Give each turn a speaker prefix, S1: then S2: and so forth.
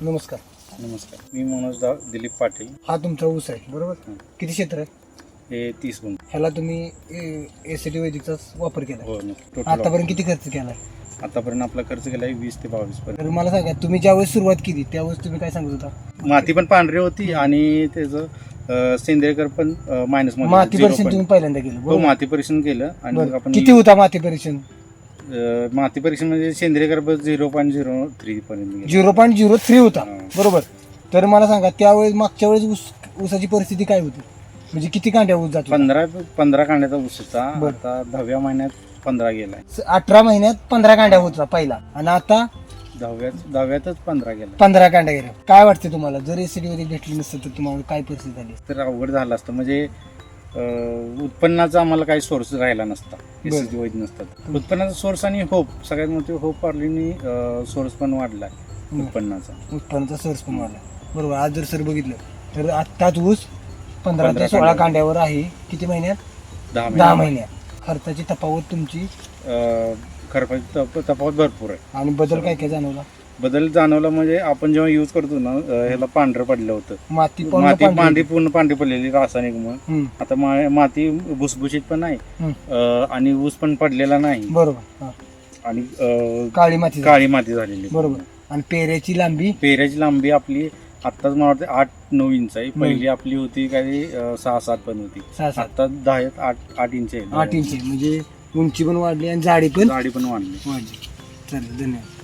S1: नमस्कार.
S2: नमस्कार. मी मनोज दा दिलीप पाटील.
S1: हा तुमचा ऊस आहे. बरोबर?
S2: हं.
S1: किती क्षेत्र आहे?
S2: हे तीस गुण.
S1: ह्याला तुम्ही एस टी वैदिकचा वापर केला
S2: हो टोटल
S1: आतापर्यंत किती खर्च केलाय?
S2: आतापर्यंत आपला खर्च केला आहे वीस ते बावीस पर्यंत.
S1: तर मला सांगा तुम्ही ज्यावेळेस सुरुवात केली त्यावेळेस तुम्ही काय सांगत होता?
S2: माती पण पांढरी होती आणि त्याचं अं, सेंद्रियकर पण मायनस
S1: माती परीक्षण तुम्ही पहिल्यांदा केलं.
S2: हो
S1: बरोबर?
S2: माती परीक्षण केलं आणि मग
S1: बरं.
S2: आपण
S1: किती होता माती परीक्षण?
S2: अं, माती परीक्षण म्हणजे सेंद्रिय कर्ब झिरो पॉईंट झिरो थ्री पर्यंत गेलं.
S1: झिरो पॉईंट झिरो थ्री होता.
S2: हा.
S1: बरोबर. तर मला सांगा त्यावेळेस मागच्या वेळेस ऊस ऊसाची परिस्थिती काय होती? म्हणजे किती कांड्या ऊस जात होता?
S2: पंधरा पंधरा कांड्याचा ऊसाचा
S1: बरं.
S2: आता दहाव्या महिन्यात पंधरा गेलाय.
S1: अठरा महिन्यात पंधरा कांड्या होता पहिला. आणि आता
S2: दहाव्यात दहाव्यातच पंधरा गेला
S1: पंधरा कांड्या गेल्या. काय वाटते तुम्हाला? जर एसीडी वगैरे भेटली नसतं तर तुम्हाला काय परिस्थिती झाली?
S2: तर अवघड झालं असतं. म्हणजे उत्पन्नाचा आम्हाला काही सोर्स राहिला नसता. वैध नसतात. उत्पन्नाचा सोर्स आणि होप सगळ्यात मोठी होप पार्लीनी सोर्स पण वाढलाय
S1: हं.
S2: उत्पन्नाचा.
S1: उत्पन्नाचा सोर्स पण वाढला बरोबर. आज जर सर बघितलं तर आत्ताच ऊस पंधरा ते सोळा
S2: कांड्यावर.
S1: आहे. किती महिन्यात?
S2: दहा
S1: दहा
S2: महिने
S1: महिन्यात. खर्चाची तफावत तुमची?
S2: खरं तफावत भरपूर आहे.
S1: आणि बदल काय काय जाणवला?
S2: बदल जाणवला म्हणजे आपण जेव्हा युज करतो ना ह्याला पांढरं पडलं होतं.
S1: माती पूर्ण
S2: माती
S1: पांढरी.
S2: पांढरी पूर्ण पांढरी पडलेली रासायनिक मुळे
S1: हं,
S2: आता मा- माती भुसभुशीत पण नाही
S1: हं.
S2: अं, आणि ऊस पण पडलेला नाही.
S1: बरोबर हा.
S2: आणि अं,
S1: काळी माती झाली.
S2: काळी माती झालेली.
S1: बरोबर. आणि पेऱ्याची लांबी?
S2: पेऱ्याची लांबी आपली आत्ताच मला वाटतं आठ नऊ इंच आहे. पहिली आपली होती काही अं, सहा सात पण होती.
S1: सहा सात.
S2: आता दहा आहेत, आठ आठ इंच आहे.
S1: आठ इंच आहे. म्हणजे उंची पण वाढली आणि जाडी पण
S2: झाडी पण वाढली.
S1: वाढली. चालेल धन्यवाद.